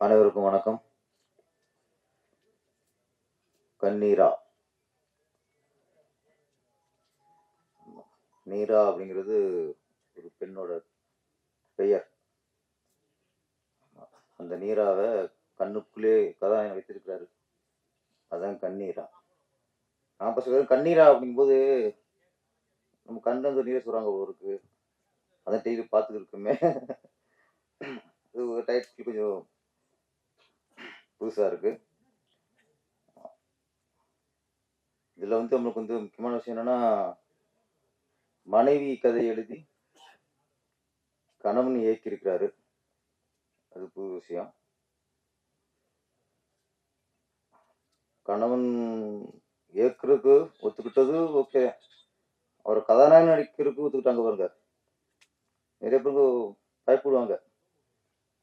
அனைவருக்கும் வணக்கம். கண்ணீரா. நீரா அப்படிங்கிறது ஒரு பெண்ணோட பெயர். அந்த நீராவை கண்ணுக்குள்ளே கதாநாயகன் வைத்திருக்கிறாரு. அதான் கண்ணீரா. நான் ஃபஸ்ட் வெறும் கண்ணீரா அப்படிங்கும்போது நம்ம கண்ணு வந்து நீரை சொல்கிறாங்க இருக்கு. அதான் டெய்லி பார்த்துட்டு இருக்குமே. ஒரு டைட்டில் கொஞ்சம் புதுசாக இருக்கு. இதில் வந்து நம்மளுக்கு வந்து முக்கியமான விஷயம் என்னன்னா மனைவி கதை எழுதி கணவன் இயக்கியிருக்கிறாரு. அது புது விஷயம். கணவன் இயக்குறதுக்கு ஒத்துக்கிட்டது ஓகே. அவர் கதாநாயகன் நடிக்கிறதுக்கு ஒத்துக்கிட்டாங்க பாருங்க. நிறைய பேருக்கு பயப்படுவாங்க.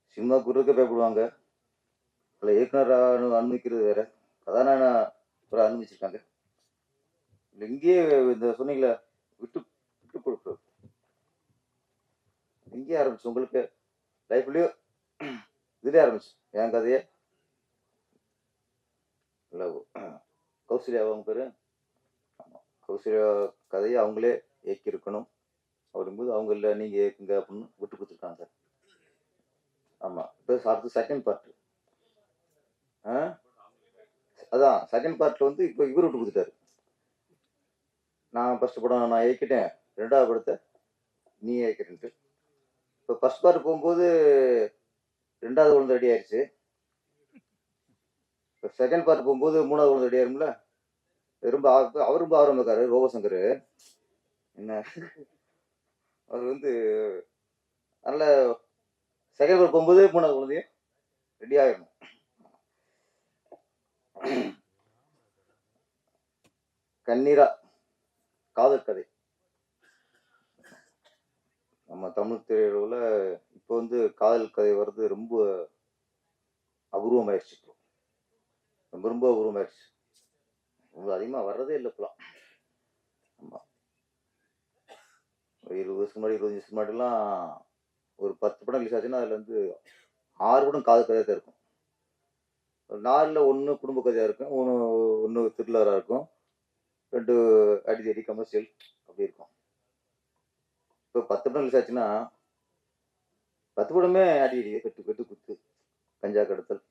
சினிமா குருக்கு பயப்படுவாங்க. அதில் இயக்குனர் அனுமதிக்கிறது வேற. கதாநாயகனை ஒரு அனுமதிச்சிருக்காங்க. இங்கேயே இந்த சொன்னீங்கள விட்டு விட்டு கொடுக்குறது இங்கேயே ஆரம்பிச்சு உங்களுக்கு லைஃப்லயும் இதுலேயே ஆரம்பிச்சு என் கதையை. இல்லை கௌசல்யா அவங்க பேர். கௌசல்யா கதையை அவங்களே இயக்கியிருக்கணும். அப்படிங்கும்போது அவங்க இல்லை நீங்கள் இயக்குங்க அப்படின்னு விட்டு கொடுத்துருக்காங்க. சார் ஆமாம் இப்போ அடுத்து செகண்ட் பார்ட்டு அதான் செகண்ட் பார்ட்ல வந்து இப்போ இவர் விட்டு கொடுத்துட்டாரு. நான் ஃபர்ஸ்ட் படம் நான் இயக்கிட்டேன். ரெண்டாவது படத்தை நீ ஏக்கிறேன்ட்டு இப்போ ஃபர்ஸ்ட் பார்ட் போகும்போது ரெண்டாவது குழந்தை ரெடி ஆயிடுச்சு இப்போ செகண்ட் பார்ட் போகும்போது மூணாவது குழந்தை ரெடி ஆயிரும்ல? ரொம்ப ஆ- அவர் ரொம்ப ஆர்வம் இருக்காரு ரோபசங்கர். என்ன? அவர் வந்து நல்ல செகண்ட் பார்ட் போகும்போது மூணாவது குழந்தையும் ரெடி ஆயிடணும் கண்ணீரா காதல் கதை. நம்ம தமிழ் திரையுலகில் இப்போ வந்து காதல் கதை வர்றது ரொம்ப அபூர்வமாயிடுச்சு இப்போ. ரொம்ப ரொம்ப அபூர்வமாயிடுச்சு. ரொம்ப அதிகமாக வர்றதே இல்லை இப்போலாம். ஆமாம் இருபது வருஷம் முன்னாடி இருபது வருஷம் முன்னாடிலாம் ஒரு பத்து படம் ரிலீஸ் ஆச்சுன்னா அதில் வந்து ஆறு படம் காதல் கதையாக தான் இருக்கும். ஒரு நாலில் ஒன்று குடும்ப கதையாக இருக்கும் ஒன்று ஒன்று திருவிழாராக இருக்கும். ரெண்டு அடிதடி கமர்ஷியல் அப்படி இருக்கும். இப்போ பத்து படம் ரிலீஸ் ஆச்சுன்னா பத்து படமே அடி அடி கட்டு கட்டு குத்து. கஞ்சா கடத்தல்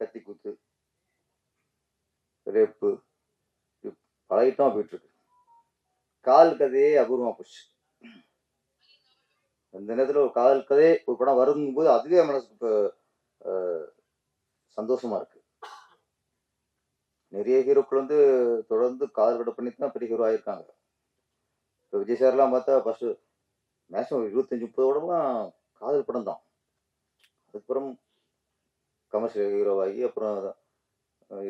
கத்தி குத்து ரேப்பு இது பல ஐட்டம் போயிட்டு இருக்கு. கால் கதையே அபூர்வமா போச்சு. அந்த நேரத்தில் ஒரு காதல் கதை ஒரு படம் வரும்போது அதுவே மனசுக்கு சந்தோஷமா இருக்கு. நிறைய ஹீரோக்கள் வந்து தொடர்ந்து காதல் கதை பண்ணி தான் பெரிய ஹீரோ ஆயிருக்காங்க. இப்போ விஜய் சார்லாம் பார்த்தா ஃபர்ஸ்ட் மேக்ஸிமம் இருபத்தஞ்சி முப்பது படம்லாம் காதல் படம் தான். அதுக்கப்புறம் கமர்ஷியல் ஹீரோவாகி அப்புறம்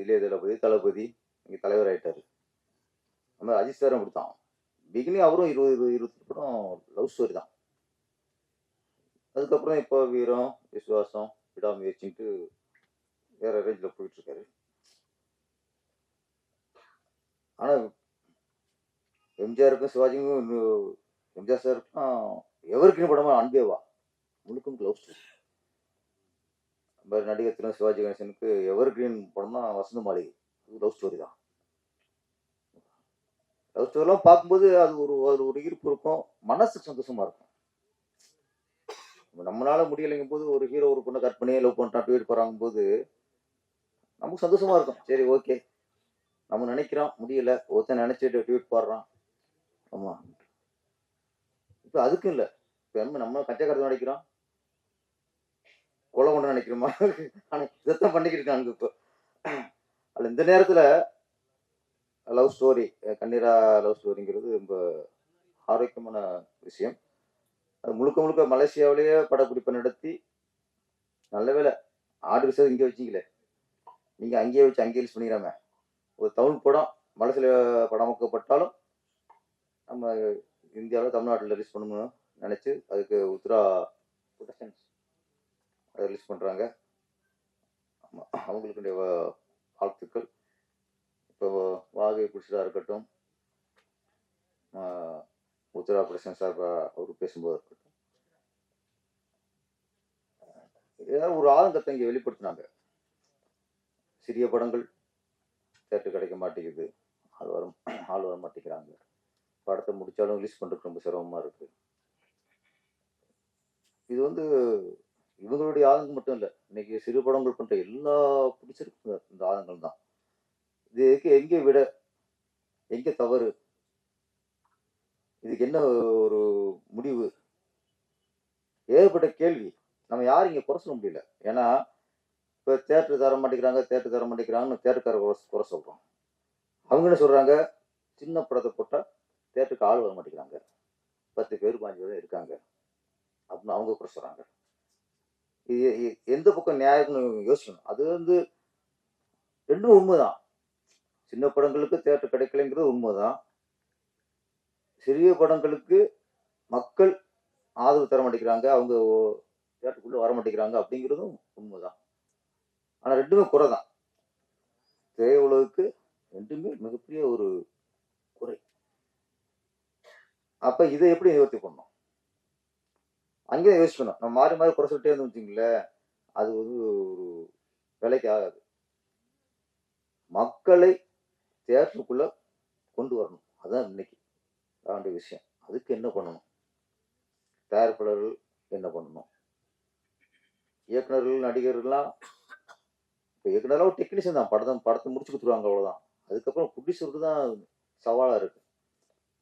இளைய தளபதி தளபதி இங்கே தலைவர் ஆகிட்டார் அந்த மாதிரி அஜித் சாரும் கொடுத்தான் பிகினிங் அவரும் இருபது இருபது இருபத்தி படம் லவ் ஸ்டோரி தான். அதுக்கப்புறம் இப்போ வீரம் விசுவாசம் விடாமுயற்சின்ட்டு வேற ரேஞ்சில் போயிட்டுருக்காரு இருக்காரு ஆனால் எம்ஜிஆருக்கும் சிவாஜிக்கும் எம்ஜிஆர் சாருக்கும் எவருக்கும் படமா அன்பேவா முழுக்கும் லவ் ஸ்டோரி நடிகர் திரு சிவாஜி கணேசனுக்கு எவர் கிரீன் படம்னா வசந்த மாளிகை. லவ் ஸ்டோரி தான். லவ் ஸ்டோரிலாம் பார்க்கும்போது அது ஒரு அது ஒரு ஈர்ப்பு இருக்கும். மனசுக்கு சந்தோஷமா இருக்கும். நம்மளால முடியலைங்கும் போது ஒரு ஹீரோ ஒரு பொண்ணை கட் பண்ணி லவ் பண்ணிட்டான் ட்வீட் போறாங்க போது நமக்கு சந்தோஷமா இருக்கும். சரி ஓகே நம்ம நினைக்கிறோம் முடியல. ஒருத்தன் நினைச்சிட்டு ட்வீட் போடுறான். ஆமா. இப்ப அதுக்கும் இல்ல. இப்ப நம்ம நம்ம கச்சா நினைக்கிறோம். கொலை கொண்டு நினைக்கிறோமா? ஆனா இதைத்தான் பண்ணிக்கிட்டு இருக்காங்க இப்போ. அதுல இந்த நேரத்துல லவ் ஸ்டோரி கண்ணீரா லவ் ஸ்டோரிங்கிறது ரொம்ப ஆரோக்கியமான விஷயம். அது முழுக்க முழுக்க மலேசியாவிலேயே படப்பிடிப்பை நடத்தி நல்ல வேலை ஆர்டர் ரிசர்வ் இங்கே வச்சிங்களே. நீங்கள் அங்கேயே வச்சு அங்கேயே ரிலீஸ் பண்ணிக்கிறாம ஒரு தமிழ் படம் மனசில் படமாக்கப்பட்டாலும் நம்ம இந்தியாவில் தமிழ்நாட்டில் ரிலீஸ் பண்ணணும்னு நினச்சி அதுக்கு உத்ரா ப்ரொடக்ஷன்ஸ் அதை ரிலீஸ் பண்ணுறாங்க ஆமாம் அவங்களுக்கு வாழ்த்துக்கள். இப்போ வாகை பிடிச்சதாக இருக்கட்டும் உத்ரா ப்ரொடக்ஷன் சார் அவர் பேசும்போது இருக்கட்டும். ஏதாவது ஒரு ஆதங்கத்தை இங்கே வெளிப்படுத்தினாங்க. சிறிய படங்கள் தேட்டர் கிடைக்க மாட்டேங்குது. ஆள் வர ஆள் வர மாட்டேங்கிறாங்க. படத்தை முடிச்சாலும் ரிலீஸ் பண்ணுறதுக்கு ரொம்ப சிரமமாக இருக்கு. இது வந்து இவங்களுடைய ஆதங்கம் மட்டும் இல்லை இன்னைக்கு சிறு படங்கள் பண்ணுற எல்லா பிடிச்சிருக்கு இந்த ஆதங்கள் தான். இதுக்கு எங்கே விட எங்கே தவறு இதுக்கு என்ன ஒரு முடிவு? ஏற்பட்ட கேள்வி. நம்ம யாரும் இங்கே குறை சொல்ல முடியல. ஏன்னா இப்போ தேட்டர் தர மாட்டேங்கிறாங்க தேட்டர் தர மாட்டேங்கிறாங்கன்னு தேட்டருக்கார குறை குறை சொல்கிறோம் அவங்க என்ன சொல்கிறாங்க சின்ன படத்தை போட்டால் தேட்டருக்கு ஆள் வர மாட்டேங்கிறாங்க. பத்து பேர் பாஞ்சு பேர் இருக்காங்க. அப்படின்னு அவங்க குறை சொல்கிறாங்க இது இது எந்த பக்கம் நியாயம்னு யோசிக்கணும். அது வந்து ரெண்டும் உண்மைதான். சின்ன படங்களுக்கு தேட்டர் கிடைக்கலைங்கிறது உண்மைதான். சிறிய படங்களுக்கு மக்கள் ஆதரவு தர மாட்டேங்கிறாங்க. அவங்க தேட்டருக்குள்ளே வர மாட்டேங்கிறாங்க அப்படிங்கிறதும் உண்மைதான். ஆனால் ரெண்டுமே குறை தான் திரையுலகுக்கு ரெண்டுமே மிகப்பெரிய ஒரு குறை. அப்போ இதை எப்படி நிவர்த்தி பண்ணணும்? அங்கேயே யோசிக்கணும். நம்ம மாறி மாறி குறை சொல்லிட்டே இருந்தோம் வச்சிங்களேன் அது வந்து ஒரு வேலைக்கு ஆகாது. மக்களை தேட்டருக்குள்ள கொண்டு வரணும். அதுதான் இன்னைக்கு வேண்டிய விஷயம். அதுக்கு என்ன பண்ணணும்? தயாரிப்பாளர்கள் என்ன பண்ணணும்? இயக்குனர்கள் நடிகர்கள்லாம் இப்போ இயக்குனராக ஒரு டெக்னீஷியன் தான். படத்தை படத்தை முடிச்சு கொடுத்துருவாங்க அவ்வளோதான் அதுக்கப்புறம் ப்ரொடியூசருக்கு தான் சவாலாக இருக்கு.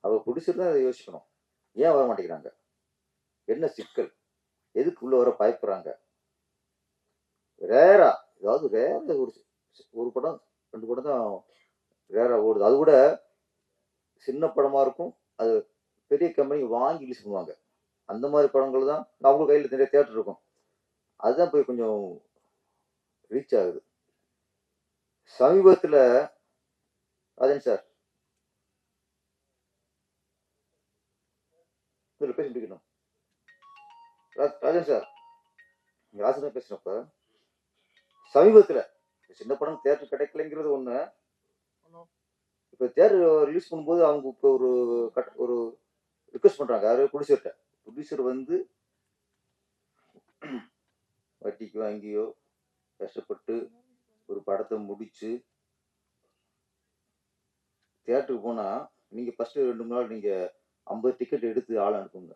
அவர் ப்ரொடியூசர் தான் அதை யோசிக்கணும். ஏன் வர மாட்டேங்கிறாங்க? என்ன சிக்கல்? எதுக்கு உள்ள வர பயப்படுறாங்க? ரேரா ஏதாவது ரேர ஒரு ஒரு படம் ரெண்டு படம் தான் ரேரா ஓடுது. அது கூட சின்ன படமாக இருக்கும். அது பெரிய கம்பெனி வாங்கி ரிலீஸ் பண்ணுவாங்க. அந்த மாதிரி படங்கள் தான் அவங்க கையில் நிறைய தேட்டர் இருக்கும். அதுதான் போய் கொஞ்சம் ரீச் ஆகுது. சமீபத்தில் அதேங்க சார். இதில் பேசி முடிக்கணும் ராஜன் சார் ராஜன் தான் பேசுகிறப்ப சமீபத்தில் சின்ன படம் தேட்டர் கிடைக்கலைங்கிறது ஒன்று இப்போ தேட்டர் ரிலீஸ் பண்ணும்போது அவங்க இப்போ ஒரு கட் ஒரு ரிக்வஸ்ட் பண்ணுறாங்க யாரும் ப்ரொடியூசர்கிட்ட ப்ரொடியூசர் வந்து வட்டிக்கு வாங்கியோ கஷ்டப்பட்டு ஒரு படத்தை முடிச்சு தேட்டருக்கு போனால் நீங்கள் ஃபஸ்ட்டு ரெண்டு மூணு நாள் நீங்கள் ஐம்பது டிக்கெட் எடுத்து ஆள் அனுப்புங்க.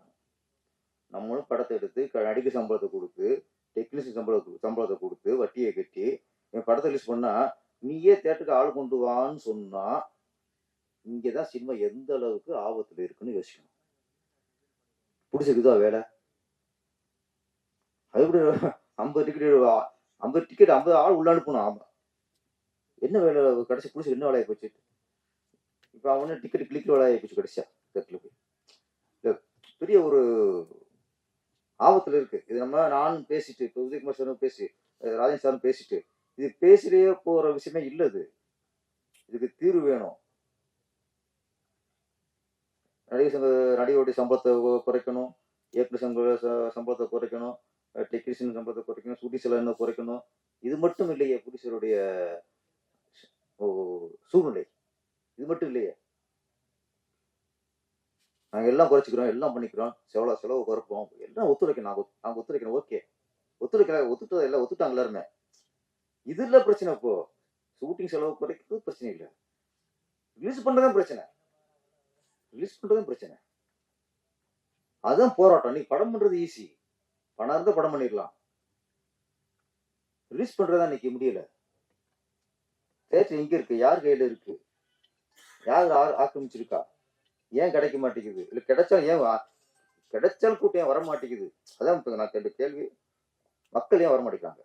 நம்மளும் படத்தை எடுத்து க- சம்பளத்தை கொடுத்து டெக்னீஷியன் சம்பளத்தை சம்பளத்தை கொடுத்து வட்டியை கட்டி என் படத்தை ரிலீஸ் பண்ணால் நீயே தேட்டருக்கு ஆள் கொண்டு வான்னு சொன்னால் இங்கே தான் சினிமா எந்த அளவுக்கு ஆபத்தில் இருக்குன்னு யோசிக்கணும். பிடிச்சிருக்குதா வேலை? அது எப்படி ஐம்பது டிக்கெட் ஐம்பது டிக்கெட் ஐம்பது ஆள் உள்ள அனுப்பணும் ஆமாம் என்ன வேலை கடைசி புதுசு என்ன வேலையை போச்சு? இப்போ அவனு டிக்கெட் கிளிக் வேலையை போச்சு கடைசியா தேட்டரில் போய். பெரிய ஒரு ஆபத்தில் இருக்கு. இது நம்ம நானும் பேசிட்டு இப்போ உதயகுமார் சாரும் பேசி ராஜன் சாரும் பேசிட்டு இது பேசிட்டே போற விஷயமே இல்லை இது இதுக்கு தீர்வு வேணும். நடிகர் சங்க நடிகருடைய சம்பளத்தை குறைக்கணும். இயக்குநர் சங்க ச- சம்பளத்தை குறைக்கணும். டெக்னீஷியன் சம்பளத்தை குறைக்கணும் சுட்டி செலவு குறைக்கணும். இது மட்டும் இல்லையே புதுசருடைய சூழ்நிலை. இது மட்டும் இல்லையே. நாங்க எல்லாம் குறைச்சிக்கிறோம் எல்லாம் பண்ணிக்கிறோம் செவ்வளோ செலவு குறைப்போம். எல்லாம் ஒத்துழைக்கணும் நாங்கள் நாங்கள் ஒத்துழைக்கணும் ஓகே ஒத்துழைக்கல ஒத்துட்டு எல்லாம் ஒத்துட்டாங்க எல்லாருமே இது பிரச்சனை இப்போ. ஷூட்டிங் செலவு குறைக்கிறது பிரச்சனை இல்லை. ரிலீஸ் பண்ணுறதும் பிரச்சனை. ரிலீஸ் பண்றதும் பிரச்சனை. அதுதான் போராட்டம். நீ படம் பண்ணுறது ஈஸி பணம் இருந்தால் படம் பண்ணிடலாம் ரிலீஸ் பண்றதா இன்னைக்கு முடியல. தேட்டர் எங்க இருக்கு? யார் கையில இருக்கு? யார் ஆ- ஆக்கிரமிச்சிருக்கா? ஏன் கிடைக்க மாட்டேங்குது? இல்ல கிடைச்சாலும் ஏன் வா- கிடைச்சாலும் கூட்டம் ஏன் வர மாட்டேங்குது அதான் இப்ப நான் கேட்ட கேள்வி. மக்கள் ஏன் வர மாட்டேங்கிறாங்க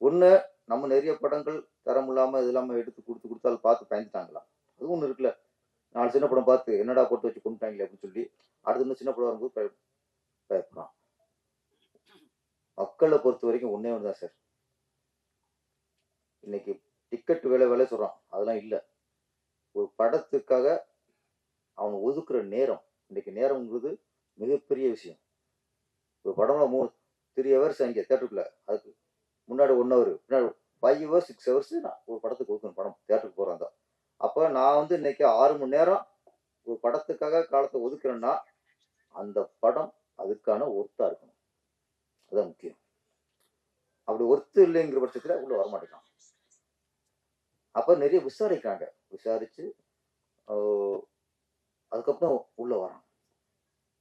ஒண்ணு நம்ம நிறைய படங்கள் தரம் இல்லாம இது இல்லாம எடுத்து கொடுத்து கொடுத்தாலும் பார்த்து பயந்துட்டாங்களா? அது ஒண்ணு இருக்குல்ல. நாலு சின்ன படம் பார்த்து என்னடா போட்டு வச்சு கொண்டுட்டாங்களே அப்படின்னு சொல்லி அடுத்து இன்னும் சின்ன படம் வரும்போது பய- மக்களை பொறுத்த வரைக்கும் ஒன்றே ஒன்று தான் சார். இன்னைக்கு டிக்கெட் விலை விலை சொல்கிறான் அதெல்லாம் இல்லை. ஒரு படத்துக்காக அவன் ஒதுக்குற நேரம் இன்னைக்கு நேரம்ங்கிறது மிகப்பெரிய விஷயம். ஒரு படம்ல மூணு த்ரீ ஹவர்ஸ் அங்கே தேட்டருக்குள்ள அதுக்கு முன்னாடி ஒன் ஹவர் பின்னாடி ஃபைவ் ஹவர்ஸ் சிக்ஸ் ஹவர்ஸ் நான் ஒரு படத்துக்கு ஒதுக்கணும் படம். தேட்டருக்கு போகிறேன் தான். அப்போ நான் வந்து இன்னைக்கு ஆறு மணி நேரம் ஒரு படத்துக்காக காலத்தை ஒதுக்குறேன்னா அந்த படம் அதுக்கான ஒர்த்தாக இருக்கணும். அதுதான் முக்கியம். அப்படி ஒர்த்து இல்லைங்கிற பட்சத்தில் உள்ள வரமாட்டேங்கான் அப்போ நிறைய விசாரிக்கிறாங்க. விசாரிச்சு அதுக்கப்புறம் உள்ள வரான்.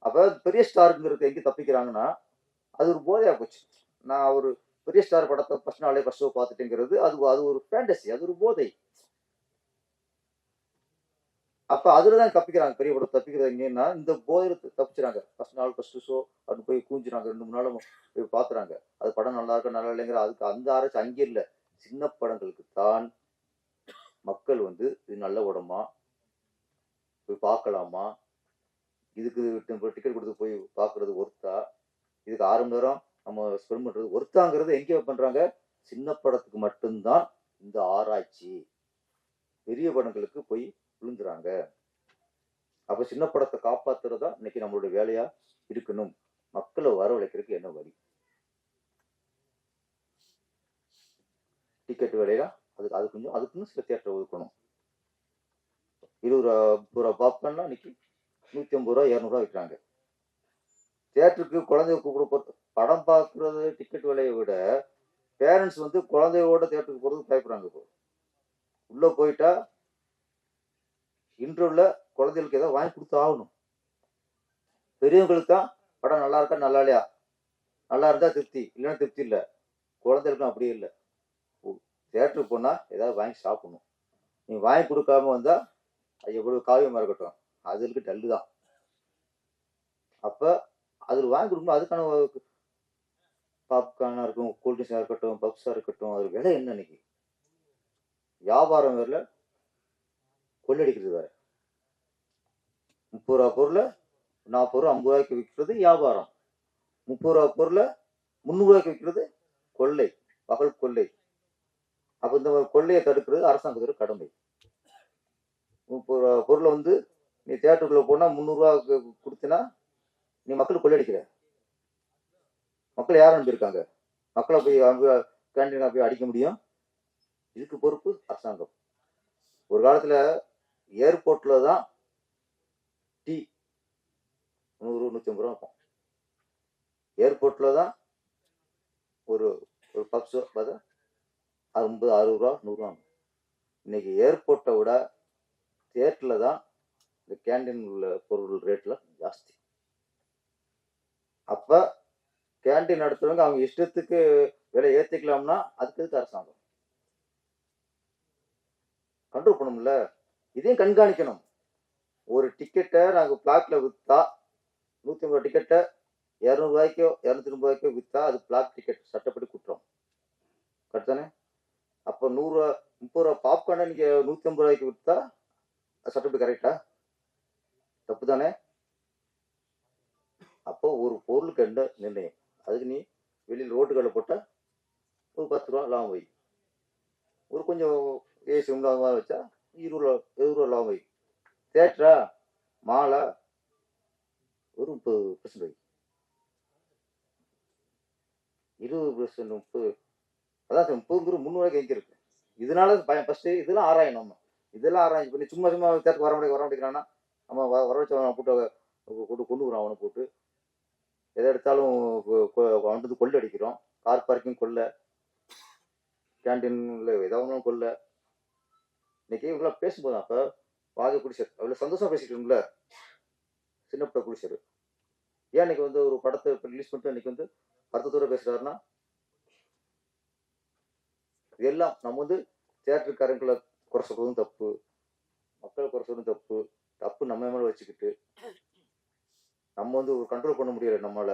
அப்போ பெரிய ஸ்டாருங்கிறது எங்கே தப்பிக்கிறாங்கன்னா அது ஒரு போதையாக போச்சு. நான் ஒரு பெரிய ஸ்டார் படத்தை ஃபஸ்ட் நாளே ஃபஸ்ட் ஷோ பார்த்துட்டேங்கிறது அது அது ஒரு ஃபேண்டசி அது ஒரு போதை. அப்ப அதில் தான் தப்பிக்கிறாங்க. பெரிய படம் தப்பிக்கிறது எங்கன்னா இந்த போதையில தப்பிச்சுறாங்க. ஃபர்ஸ்ட் நாள் ஃபர்ஸ்ட் ஷோ அப்படின்னு போய் கூஞ்சுறாங்க ரெண்டு மூணு நாளும் போய் பாத்துறாங்க அது படம் நல்லா இருக்கா நல்லா இல்லைங்கிற அதுக்கு அந்த ஆராய்ச்சி அங்கே இல்ல. சின்ன படங்களுக்கு தான் மக்கள் வந்து இது நல்ல படமா போய் பார்க்கலாமா இதுக்கு டிக்கெட் கொடுத்து போய் பார்க்கிறது ஒருத்தா? இதுக்கு ஆறு மணி நேரம் நம்ம ஸ்பெண்ட் பண்றது ஒருத்தாங்கிறது எங்கே பண்றாங்க? சின்ன படத்துக்கு மட்டும்தான் இந்த ஆராய்ச்சி. பெரிய படங்களுக்கு போய் விழுந்துறாங்க. அப்ப சின்ன படத்தை காப்பாத்துறதா இன்னைக்கு நம்மளுடைய வேலையா இருக்கணும். மக்களை வரவழைக்கிறதுக்கு என்ன வழி? டிக்கெட் விலையா? அது அது கொஞ்சம் அதுக்குன்னு சில தேட்டரை ஒதுக்கணும். இருபது ரூபா முப்பது ரூபா பாப்கார்ன்லாம் இன்னைக்கு நூத்தி ஐம்பது ரூபா இரநூறுவா விற்கிறாங்க. தேட்டருக்கு குழந்தைய கூப்பிட படம் பார்க்கறது டிக்கெட் விலையை விட பேரண்ட்ஸ் வந்து குழந்தையோட தேட்டருக்கு போறது பயப்படுறாங்க இப்போ. உள்ள போயிட்டா இன்றுள்ள குழந்தைகளுக்கு ஏதாவது வாங்கி கொடுத்து ஆகணும். பெரியவங்களுக்கு தான் படம் நல்லா இருக்கா? நல்லா இல்லையா? நல்லா இருந்தா திருப்தி இல்லைன்னா திருப்தி இல்லை. குழந்தைகளுக்கும் அப்படியே இல்லை. தேட்டருக்கு போனால் ஏதாவது வாங்கி சாப்பிடணும். நீ வாங்கி கொடுக்காம வந்தால் அது எவ்வளோ காவியமா இருக்கட்டும். அதுக்கு டல்லு தான். அப்ப அதில் வாங்கி கொடுக்கணும். அதுக்கான பாப்கார்னா இருக்கும் கூல்ட்ரிங்ஸாக இருக்கட்டும் பப்ஸாக இருக்கட்டும் அது விலை என்ன இன்னைக்கு? வியாபாரம் வரல கொள்ளடிக்கிறது வேற. முப்பது ரூபா பொருளை நாற்பது ரூபா ஐம்பது ரூபாய்க்கு விற்கிறது வியாபாரம். முப்பது ரூபா பொருளை முந்நூறுரூவாய்க்கு விற்கிறது கொள்ளை பகல் கொள்ளை. அப்போ இந்த கொள்ளையை தடுக்கிறது அரசாங்கத்தோட கடமை. முப்பது ரூபா பொருளை வந்து நீ தேட்டருக்குள்ள போனா முந்நூறுரூவா கொடுத்தினா நீ மக்கள் கொள்ளடிக்கிற. மக்கள் யார் அனுப்பியிருக்காங்க மக்களை போய் கேண்டீனா போய் அடிக்க முடியும்? இதுக்கு பொறுப்பு அரசாங்கம். ஒரு காலத்துல ஏர்போர்ட்டில் தான் டீ நூறு நூற்றி ஐம்பது ரூபா இருக்கும் ஏர்போர்ட்டில் தான் ஒரு ஒரு பப்ஸோ பார்த்தா ஐம்பது அறுபது ரூபா நூறுரூவா இன்னைக்கு ஏர்போர்ட்டை விட தேட்டரில் தான் இந்த கேண்டீன் உள்ள பொருள் ரேட்டில் ஜாஸ்தி. அப்போ கேண்டீன் நடத்துறவங்க அவங்க இஷ்டத்துக்கு விலை ஏற்றிக்கலாம்னா அதுக்கு அரசாங்கம்? கண்ட்ரோல் பண்ணணும்ல? இதையும் கண்காணிக்கணும். ஒரு டிக்கெட்டை நாங்கள் பிளாக்ல விற்றா நூற்றி ஐம்பது டிக்கெட்டை இரநூறுவாய்க்கோ இரநூத்தி ரூபாய்க்கோ விற்றா அது பிளாக் டிக்கெட் சட்டப்படி குற்றம். கரெக்டானே அப்போ நூறுரூவா முப்பது ரூபா பாப்கார்னை நீங்கள் நூற்றி ஐம்பது ரூபாய்க்கு விற்றா அது சட்டப்படி கரெக்டா தப்பு தானே? அப்போ ஒரு பொருள் கண்ட நிர்ணயம்? அதுக்கு நீ வெளியில் ரோட்டுகளில் போட்டால் ஒரு பத்து ரூபா லாபம் வை. ஒரு கொஞ்சம் ஏசி உண்டாக வச்சா இருபது ரூபா இருபது ரூபா வை தேட்டரா மாலா ஒரு முப்பது பர்சன்ட் வை இருபது பர்சன்ட் முப்பது. அதான் முப்பதுங்கிற முந்நூறுவாய்க்கு எங்கே இருக்கு. இதனால பயம் ஃபஸ்ட்டு இதெல்லாம் ஆராயணும் நம்ம. இதெல்லாம் ஆராய்ச்சி பண்ணி சும்மா சும்மா தேட்டருக்கு வர முடியாது வர மாட்டேங்கிறான்னா நம்ம வ- வர வச்சு அவனை போட்டு கொண்டு கொண்டு வரோம் அவனை போட்டு. எதை எடுத்தாலும் அவன் வந்து கொள்ளை அடிக்கிறோம். கார் பார்க்கிங் கொள்ளை. கேன்டீன்ல ஏதாவது கொள்ளை. இன்னைக்கு இவங்களாம் பேசும்போது அப்ப வாத குடிச்சார் அவ்வளோ சந்தோஷமாக பேசிட்டு இருந்தோம்ல சின்ன பட ஏன் இன்னைக்கு வந்து ஒரு படத்தை ரிலீஸ் பண்ணிட்டு இன்னைக்கு வந்து அர்த்தத்தோட பேசுறாருன்னா இதெல்லாம் நம்ம வந்து தியேட்டருக்காரங்களை குறை சொல்றதும் தப்பு மக்களை குறை சொல்றதும் தப்பு தப்பு நம்ம மேல வச்சுக்கிட்டு நம்ம வந்து ஒரு கண்ட்ரோல் பண்ண முடியல நம்மளால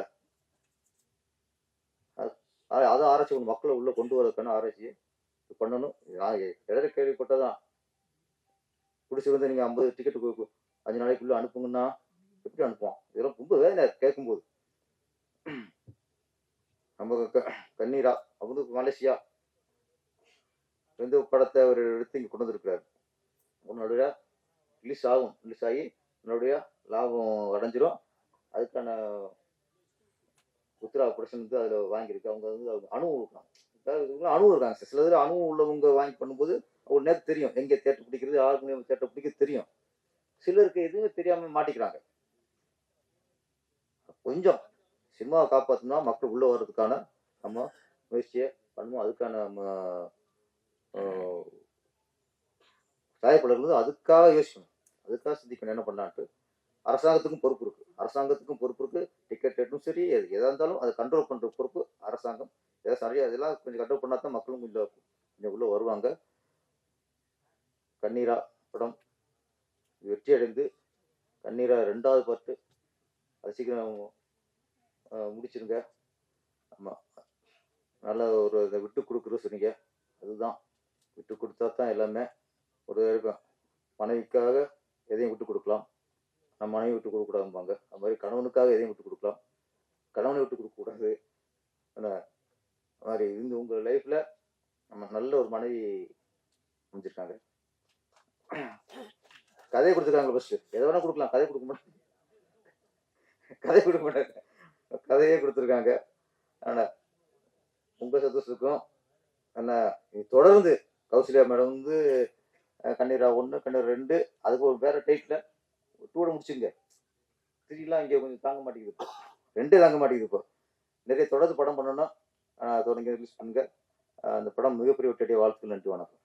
அது- அதை ஆராய்ச்சி மக்களை உள்ள கொண்டு வரதுக்கான ஆராய்ச்சி பண்ணணும். நான் எதிர கேள்விப்பட்டதான் பிடிச்சி வந்து நீங்க ஐம்பது டிக்கெட் அஞ்சு நாளைக்குள்ள அனுப்புங்கன்னா எப்படி அனுப்புவோம் இதெல்லாம் ரொம்ப வேதனை கேட்கும்போது. நம்ம க- கண்ணீரா? அவங்க மலேசியா. இந்த படத்தை அவர் எடுத்து இங்க கொண்டு வந்திருக்கிறாரு. உன்னுடைய ரிலீஸ் ஆகும். ரிலீஸ் ஆகி உன்னுடைய லாபம் அடைஞ்சிரும். அதுக்கான உத்தரா புருஷன் வந்து அதில் வாங்கியிருக்கு. அவங்க வந்து அவங்க அணுவும் இருக்காங்க அணு அணுவும் இருக்காங்க சார் சில இதில் அணுவும் உள்ளவங்க வாங்கி பண்ணும்போது ஒரு நேரம் தெரியும். எங்கே தேட்டர் பிடிக்கிறது ஆறு மணி தேட்டர் பிடிக்க தெரியும். சிலருக்கு எதுவுமே தெரியாம மாட்டிக்கிறாங்க. கொஞ்சம் சினிமாவை காப்பாற்றணும்னா மக்கள் உள்ளே வர்றதுக்கான நம்ம முயற்சியை பண்ணணும் அதுக்கான ம- தயாரிப்பாளர்கள் அதுக்காக யோசிக்கணும். அதுக்காக சிந்திக்கணும். என்ன பண்ணலான்ட்டு. அரசாங்கத்துக்கும் பொறுப்பு இருக்குது அரசாங்கத்துக்கும் பொறுப்பு இருக்குது டிக்கெட் ரேட்டும் சரி. எது இருந்தாலும் அதை கண்ட்ரோல் பண்ணுற பொறுப்பு அரசாங்கம் ஏதாவது சரியா இதெல்லாம் கொஞ்சம் கண்ட்ரோல் பண்ணா தான் மக்களும் கொஞ்சம் கொஞ்சம் உள்ள வருவாங்க. கண்ணீரா படம். வெற்றி அடைந்து கண்ணீரா ரெண்டாவது பார்ட்டு அது சீக்கிரம் முடிச்சிருங்க. ஆமாம் நல்ல ஒரு இதை விட்டு கொடுக்குறது சொன்னீங்க. அதுதான். விட்டு கொடுத்தா தான் எல்லாமே ஒரு இருக்கும். மனைவிக்காக எதையும் விட்டு கொடுக்கலாம். நம்ம மனைவி விட்டு கொடுக்கூடாதும்பாங்க அது மாதிரி கணவனுக்காக எதையும் விட்டு கொடுக்கலாம். கணவனை விட்டு கொடுக்கக்கூடாது. என்ன? மாதிரி இந்த உங்கள் லைஃப்பில் நம்ம நல்ல ஒரு மனைவி அமைஞ்சிருக்காங்க. கதையை கொடுத்துருக்காங்க ஃபஸ்ட்டு எதை வேணால் கொடுக்கலாம். கதை கொடுக்க மாட்டாங்க. கதை கொடுக்க மாட்டாங்க. கதையே கொடுத்துருக்காங்க. ஆனால் உங்கள் சந்தோஷத்துக்கும் என்ன தொடர்ந்து கௌசல்யா மேடம் வந்து கண்ணீரா ஒன்று கண்ணீர் ரெண்டு அதுக்கு ஒரு வேற டைட்டில் டூட முடிச்சுங்க. த்ரீலாம் இங்கே கொஞ்சம் தாங்க மாட்டேங்குது ரெண்டே தாங்க மாட்டேங்குது இப்போ. நிறைய தொடர்ந்து படம் பண்ணணும். தொடங்கி ரிலீஸ் பண்ணுங்க அந்த படம் மிகப்பெரிய வெற்றியடைய வாழ்த்துக்கள் நன்றி வணக்கம்.